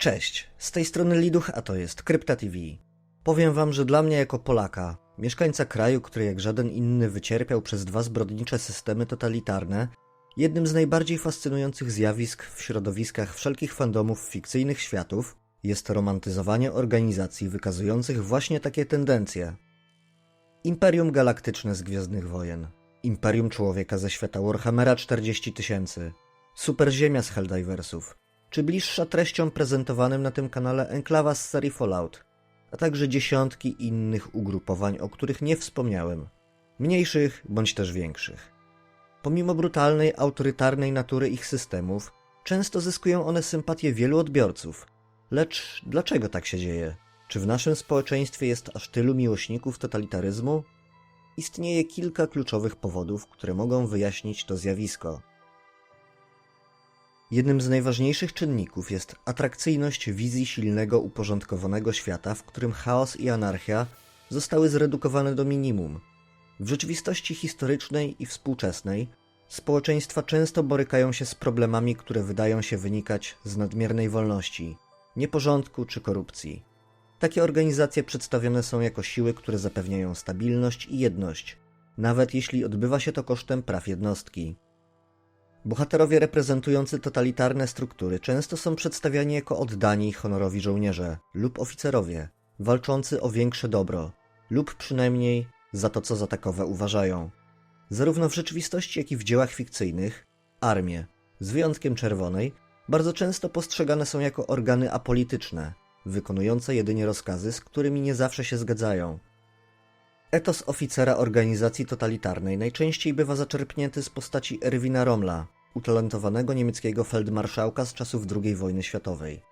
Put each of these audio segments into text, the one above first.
Cześć, z tej strony Liduch, a to jest Krypta TV. Powiem wam, że dla mnie jako Polaka, mieszkańca kraju, który jak żaden inny wycierpiał przez dwa zbrodnicze systemy totalitarne, jednym z najbardziej fascynujących zjawisk w środowiskach wszelkich fandomów fikcyjnych światów jest romantyzowanie organizacji wykazujących właśnie takie tendencje. Imperium Galaktyczne z Gwiezdnych Wojen, Imperium Człowieka ze świata Warhammera 40 tysięcy, Superziemia z Helldiversów, czy bliższa treściom prezentowanym na tym kanale enklawa z serii Fallout, a także dziesiątki innych ugrupowań, o których nie wspomniałem, mniejszych bądź też większych. Pomimo brutalnej, autorytarnej natury ich systemów, często zyskują one sympatię wielu odbiorców. Lecz dlaczego tak się dzieje? Czy w naszym społeczeństwie jest aż tylu miłośników totalitaryzmu? Istnieje kilka kluczowych powodów, które mogą wyjaśnić to zjawisko. Jednym z najważniejszych czynników jest atrakcyjność wizji silnego, uporządkowanego świata, w którym chaos i anarchia zostały zredukowane do minimum. W rzeczywistości historycznej i współczesnej społeczeństwa często borykają się z problemami, które wydają się wynikać z nadmiernej wolności, nieporządku czy korupcji. Takie organizacje przedstawione są jako siły, które zapewniają stabilność i jedność, nawet jeśli odbywa się to kosztem praw jednostki. Bohaterowie reprezentujący totalitarne struktury często są przedstawiani jako oddani honorowi żołnierze lub oficerowie, walczący o większe dobro, lub przynajmniej za to, co za takowe uważają. Zarówno w rzeczywistości, jak i w dziełach fikcyjnych, armie, z wyjątkiem czerwonej, bardzo często postrzegane są jako organy apolityczne, wykonujące jedynie rozkazy, z którymi nie zawsze się zgadzają. Etos oficera organizacji totalitarnej najczęściej bywa zaczerpnięty z postaci Erwina Rommla, utalentowanego niemieckiego feldmarszałka z czasów II wojny światowej.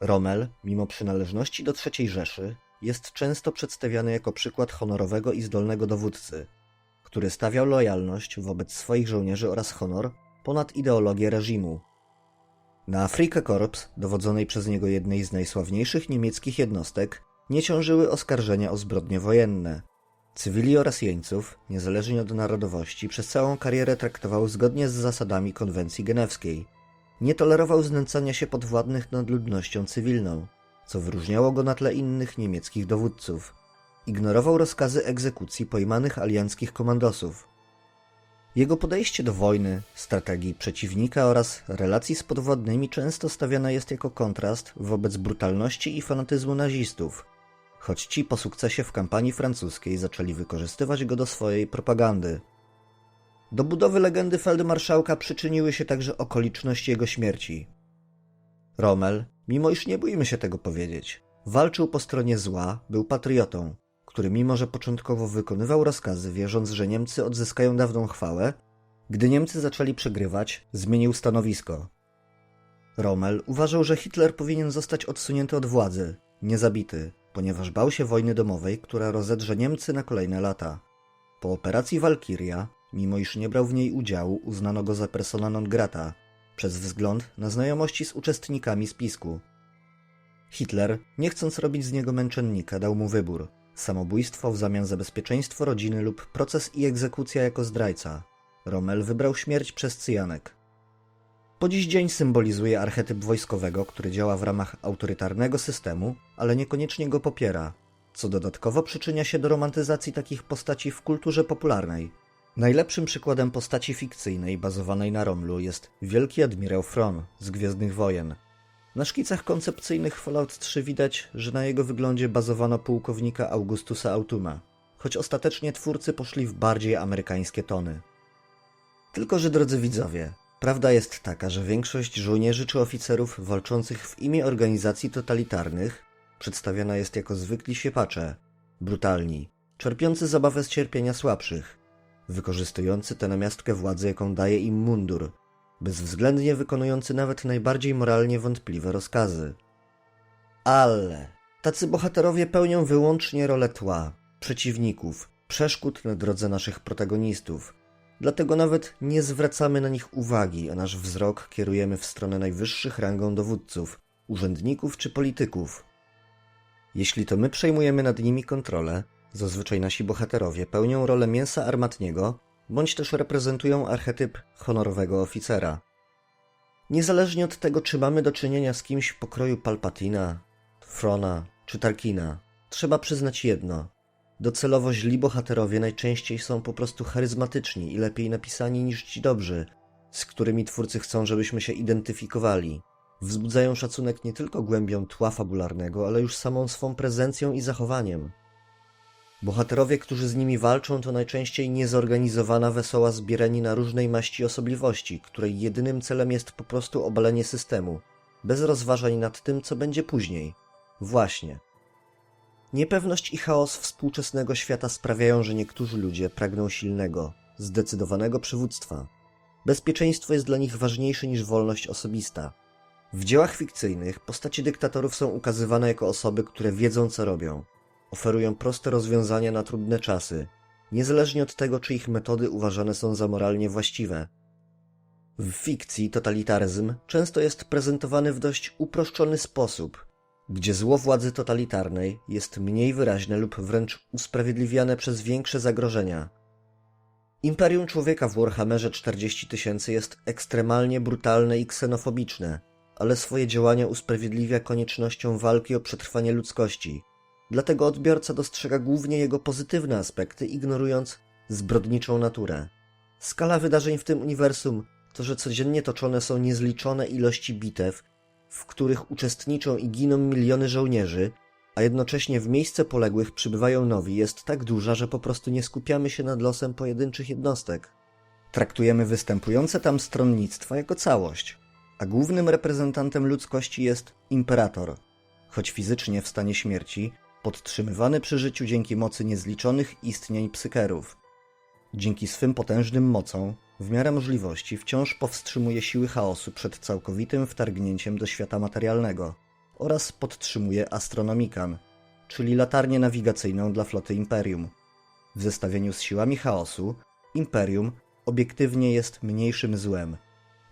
Rommel, mimo przynależności do III Rzeszy, jest często przedstawiany jako przykład honorowego i zdolnego dowódcy, który stawiał lojalność wobec swoich żołnierzy oraz honor ponad ideologię reżimu. Na Afrika Korps, dowodzonej przez niego jednej z najsławniejszych niemieckich jednostek, nie ciążyły oskarżenia o zbrodnie wojenne. Cywili oraz jeńców, niezależnie od narodowości, przez całą karierę traktował zgodnie z zasadami konwencji genewskiej. Nie tolerował znęcania się podwładnych nad ludnością cywilną, co wyróżniało go na tle innych niemieckich dowódców. Ignorował rozkazy egzekucji pojmanych alianckich komandosów. Jego podejście do wojny, strategii przeciwnika oraz relacji z podwładnymi często stawiane jest jako kontrast wobec brutalności i fanatyzmu nazistów, choć ci po sukcesie w kampanii francuskiej zaczęli wykorzystywać go do swojej propagandy. Do budowy legendy feldmarszałka przyczyniły się także okoliczności jego śmierci. Rommel, mimo iż nie boimy się tego powiedzieć, walczył po stronie zła, był patriotą, który mimo że początkowo wykonywał rozkazy, wierząc, że Niemcy odzyskają dawną chwałę, gdy Niemcy zaczęli przegrywać, zmienił stanowisko. Rommel uważał, że Hitler powinien zostać odsunięty od władzy, nie zabity, ponieważ bał się wojny domowej, która rozedrze Niemcy na kolejne lata. Po operacji Walkiria, mimo iż nie brał w niej udziału, uznano go za persona non grata, przez wzgląd na znajomości z uczestnikami spisku. Hitler, nie chcąc robić z niego męczennika, dał mu wybór: samobójstwo w zamian za bezpieczeństwo rodziny lub proces i egzekucja jako zdrajca. Rommel wybrał śmierć przez cyjanek. Po dziś dzień symbolizuje archetyp wojskowego, który działa w ramach autorytarnego systemu, ale niekoniecznie go popiera, co dodatkowo przyczynia się do romantyzacji takich postaci w kulturze popularnej. Najlepszym przykładem postaci fikcyjnej bazowanej na Romlu jest wielki admirał Fron z Gwiezdnych Wojen. Na szkicach koncepcyjnych Fallout 3 widać, że na jego wyglądzie bazowano pułkownika Augustusa Autuma, choć ostatecznie twórcy poszli w bardziej amerykańskie tony. Tylko, że drodzy widzowie, prawda jest taka, że większość żołnierzy czy oficerów walczących w imię organizacji totalitarnych przedstawiana jest jako zwykli siepacze, brutalni, czerpiący zabawę z cierpienia słabszych, wykorzystujący tę namiastkę władzy, jaką daje im mundur, bezwzględnie wykonujący nawet najbardziej moralnie wątpliwe rozkazy. Ale tacy bohaterowie pełnią wyłącznie rolę tła, przeciwników, przeszkód na drodze naszych protagonistów. Dlatego nawet nie zwracamy na nich uwagi, a nasz wzrok kierujemy w stronę najwyższych rangą dowódców, urzędników czy polityków. Jeśli to my przejmujemy nad nimi kontrolę, zazwyczaj nasi bohaterowie pełnią rolę mięsa armatniego, bądź też reprezentują archetyp honorowego oficera. Niezależnie od tego, czy mamy do czynienia z kimś pokroju Palpatina, Frona czy Tarkina, trzeba przyznać jedno. Docelowo źli bohaterowie najczęściej są po prostu charyzmatyczni i lepiej napisani niż ci dobrzy, z którymi twórcy chcą, żebyśmy się identyfikowali. Wzbudzają szacunek nie tylko głębią tła fabularnego, ale już samą swą prezencją i zachowaniem. Bohaterowie, którzy z nimi walczą, to najczęściej niezorganizowana, wesoła zbierani różnej maści osobliwości, której jedynym celem jest po prostu obalenie systemu, bez rozważań nad tym, co będzie później. Właśnie. Niepewność i chaos współczesnego świata sprawiają, że niektórzy ludzie pragną silnego, zdecydowanego przywództwa. Bezpieczeństwo jest dla nich ważniejsze niż wolność osobista. W dziełach fikcyjnych postacie dyktatorów są ukazywane jako osoby, które wiedzą, co robią. Oferują proste rozwiązania na trudne czasy, niezależnie od tego, czy ich metody uważane są za moralnie właściwe. W fikcji totalitaryzm często jest prezentowany w dość uproszczony sposób, gdzie zło władzy totalitarnej jest mniej wyraźne lub wręcz usprawiedliwiane przez większe zagrożenia. Imperium Człowieka w Warhammerze 40 tysięcy jest ekstremalnie brutalne i ksenofobiczne, ale swoje działania usprawiedliwia koniecznością walki o przetrwanie ludzkości. Dlatego odbiorca dostrzega głównie jego pozytywne aspekty, ignorując zbrodniczą naturę. Skala wydarzeń w tym uniwersum to, że codziennie toczone są niezliczone ilości bitew, w których uczestniczą i giną miliony żołnierzy, a jednocześnie w miejsce poległych przybywają nowi, jest tak duża, że po prostu nie skupiamy się nad losem pojedynczych jednostek. Traktujemy występujące tam stronnictwa jako całość, a głównym reprezentantem ludzkości jest imperator, choć fizycznie w stanie śmierci, podtrzymywany przy życiu dzięki mocy niezliczonych istnień psykerów. Dzięki swym potężnym mocom, w miarę możliwości, wciąż powstrzymuje siły chaosu przed całkowitym wtargnięciem do świata materialnego oraz podtrzymuje astronomikan, czyli latarnię nawigacyjną dla floty Imperium. W zestawieniu z siłami chaosu, Imperium obiektywnie jest mniejszym złem.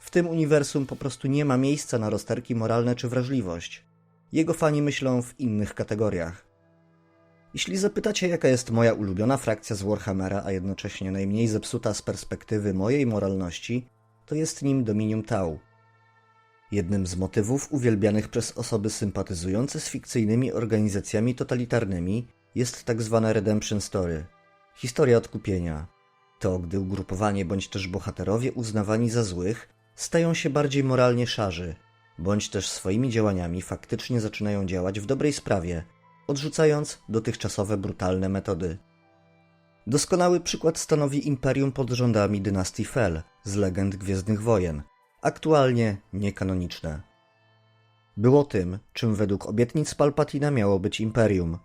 W tym uniwersum po prostu nie ma miejsca na rozterki moralne czy wrażliwość. Jego fani myślą w innych kategoriach. Jeśli zapytacie, jaka jest moja ulubiona frakcja z Warhammera, a jednocześnie najmniej zepsuta z perspektywy mojej moralności, to jest nim Dominium Tau. Jednym z motywów uwielbianych przez osoby sympatyzujące z fikcyjnymi organizacjami totalitarnymi jest tak zwana Redemption Story historia odkupienia. To, gdy ugrupowanie bądź też bohaterowie uznawani za złych stają się bardziej moralnie szarzy, bądź też swoimi działaniami faktycznie zaczynają działać w dobrej sprawie odrzucając dotychczasowe brutalne metody. Doskonały przykład stanowi Imperium pod rządami dynastii Fel z legend Gwiezdnych Wojen, aktualnie niekanoniczne. Było tym, czym według obietnic Palpatina miało być Imperium.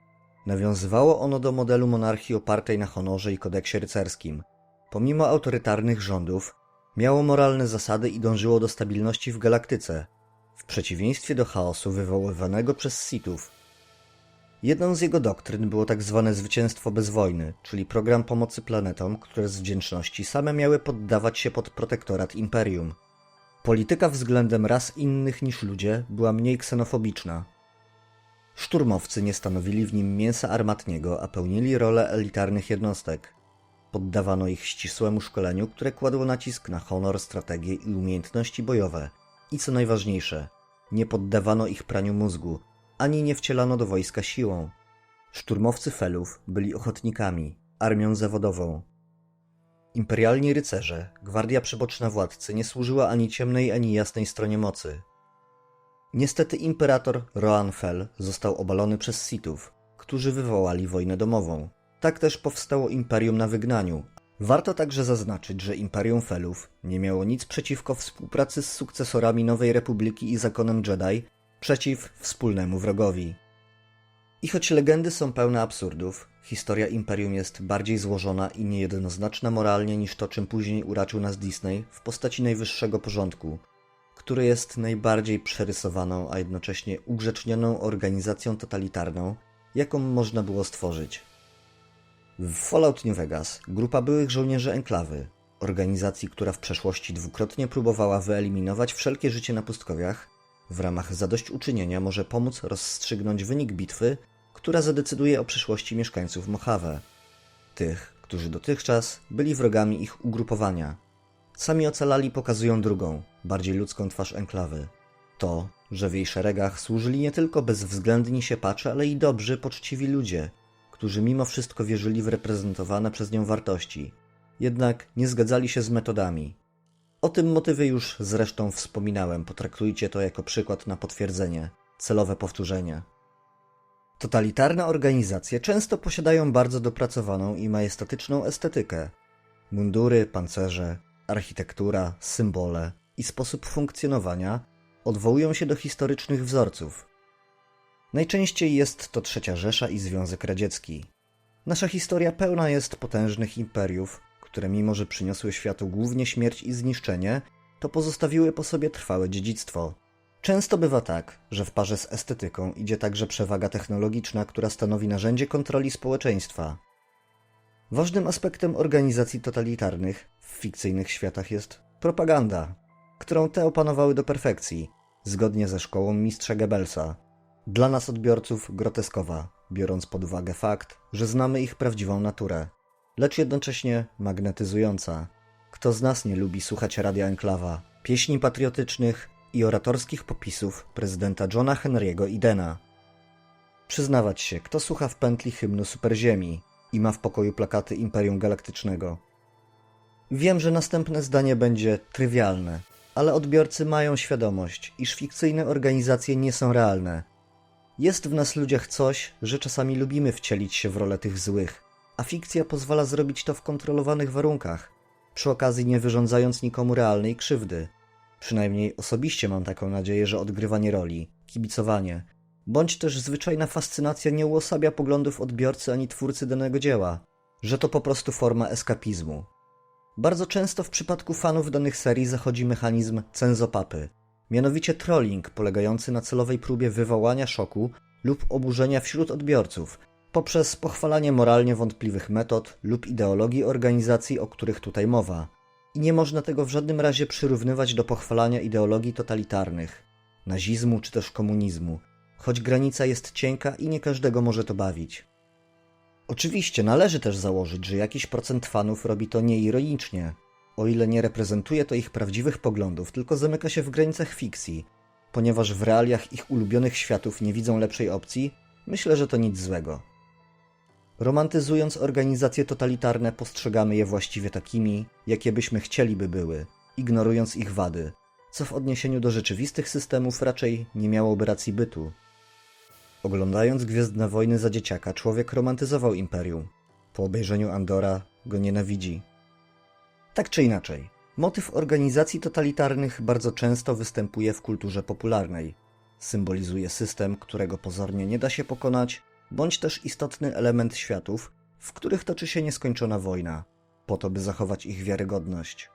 Nawiązywało ono do modelu monarchii opartej na honorze i kodeksie rycerskim. Pomimo autorytarnych rządów, miało moralne zasady i dążyło do stabilności w galaktyce, w przeciwieństwie do chaosu wywoływanego przez Sithów, Jedną z jego doktryn było tak zwane zwycięstwo bez wojny, czyli program pomocy planetom, które z wdzięczności same miały poddawać się pod protektorat imperium. Polityka względem ras innych niż ludzie była mniej ksenofobiczna. Szturmowcy nie stanowili w nim mięsa armatniego, a pełnili rolę elitarnych jednostek. Poddawano ich ścisłemu szkoleniu, które kładło nacisk na honor, strategię i umiejętności bojowe. I co najważniejsze, nie poddawano ich praniu mózgu, ani nie wcielano do wojska siłą. Szturmowcy Felów byli ochotnikami, armią zawodową. Imperialni rycerze, gwardia przyboczna władcy, nie służyła ani ciemnej, ani jasnej stronie mocy. Niestety imperator Roan Fel został obalony przez Sithów, którzy wywołali wojnę domową. Tak też powstało Imperium na wygnaniu. Warto także zaznaczyć, że Imperium Felów nie miało nic przeciwko współpracy z sukcesorami Nowej Republiki i zakonem Jedi, przeciw wspólnemu wrogowi. I choć legendy są pełne absurdów, historia Imperium jest bardziej złożona i niejednoznaczna moralnie niż to, czym później uraczył nas Disney w postaci najwyższego porządku, który jest najbardziej przerysowaną, a jednocześnie ugrzecznioną organizacją totalitarną, jaką można było stworzyć. W Fallout New Vegas grupa byłych żołnierzy Enklawy, organizacji, która w przeszłości dwukrotnie próbowała wyeliminować wszelkie życie na pustkowiach, w ramach zadośćuczynienia może pomóc rozstrzygnąć wynik bitwy, która zadecyduje o przyszłości mieszkańców Mojave, tych, którzy dotychczas byli wrogami ich ugrupowania. Sami ocalali pokazują drugą, bardziej ludzką twarz enklawy. To, że w jej szeregach służyli nie tylko bezwzględni siepacze, ale i dobrzy, poczciwi ludzie, którzy mimo wszystko wierzyli w reprezentowane przez nią wartości, jednak nie zgadzali się z metodami. O tym motywie już zresztą wspominałem, potraktujcie to jako przykład na potwierdzenie, celowe powtórzenie. Totalitarne organizacje często posiadają bardzo dopracowaną i majestatyczną estetykę. Mundury, pancerze, architektura, symbole i sposób funkcjonowania odwołują się do historycznych wzorców. Najczęściej jest to Trzecia Rzesza i Związek Radziecki. Nasza historia pełna jest potężnych imperiów, które mimo że przyniosły światu głównie śmierć i zniszczenie, to pozostawiły po sobie trwałe dziedzictwo. Często bywa tak, że w parze z estetyką idzie także przewaga technologiczna, która stanowi narzędzie kontroli społeczeństwa. Ważnym aspektem organizacji totalitarnych w fikcyjnych światach jest propaganda, którą te opanowały do perfekcji, zgodnie ze szkołą mistrza Goebbelsa. Dla nas odbiorców groteskowa, biorąc pod uwagę fakt, że znamy ich prawdziwą naturę, lecz jednocześnie magnetyzująca. Kto z nas nie lubi słuchać Radia Enklawa, pieśni patriotycznych i oratorskich popisów prezydenta Johna Henry'ego Idena? Przyznawać się, kto słucha w pętli hymnu Superziemi i ma w pokoju plakaty Imperium Galaktycznego. Wiem, że następne zdanie będzie trywialne, ale odbiorcy mają świadomość, iż fikcyjne organizacje nie są realne. Jest w nas ludziach coś, że czasami lubimy wcielić się w rolę tych złych, a fikcja pozwala zrobić to w kontrolowanych warunkach, przy okazji nie wyrządzając nikomu realnej krzywdy. Przynajmniej osobiście mam taką nadzieję, że odgrywanie roli, kibicowanie, bądź też zwyczajna fascynacja nie uosabia poglądów odbiorcy ani twórcy danego dzieła, że to po prostu forma eskapizmu. Bardzo często w przypadku fanów danych serii zachodzi mechanizm cenzopapy, mianowicie trolling polegający na celowej próbie wywołania szoku lub oburzenia wśród odbiorców poprzez pochwalanie moralnie wątpliwych metod lub ideologii organizacji, o których tutaj mowa. I nie można tego w żadnym razie przyrównywać do pochwalania ideologii totalitarnych, nazizmu czy też komunizmu, choć granica jest cienka i nie każdego może to bawić. Oczywiście należy też założyć, że jakiś procent fanów robi to nieironicznie, o ile nie reprezentuje to ich prawdziwych poglądów, tylko zamyka się w granicach fikcji, ponieważ w realiach ich ulubionych światów nie widzą lepszej opcji, myślę, że to nic złego. Romantyzując organizacje totalitarne, postrzegamy je właściwie takimi, jakie byśmy chcieliby były, ignorując ich wady, co w odniesieniu do rzeczywistych systemów raczej nie miałoby racji bytu. Oglądając Gwiezdne Wojny za dzieciaka, człowiek romantyzował Imperium. Po obejrzeniu Andora go nienawidzi. Tak czy inaczej, motyw organizacji totalitarnych bardzo często występuje w kulturze popularnej. Symbolizuje system, którego pozornie nie da się pokonać, bądź też istotny element światów, w których toczy się nieskończona wojna, po to by zachować ich wiarygodność.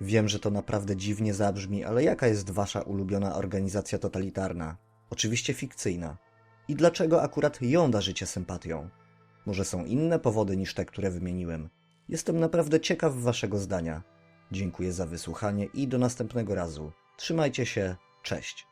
Wiem, że to naprawdę dziwnie zabrzmi, ale jaka jest wasza ulubiona organizacja totalitarna? Oczywiście fikcyjna. I dlaczego akurat ją darzycie sympatią? Może są inne powody niż te, które wymieniłem? Jestem naprawdę ciekaw waszego zdania. Dziękuję za wysłuchanie i do następnego razu. Trzymajcie się, cześć.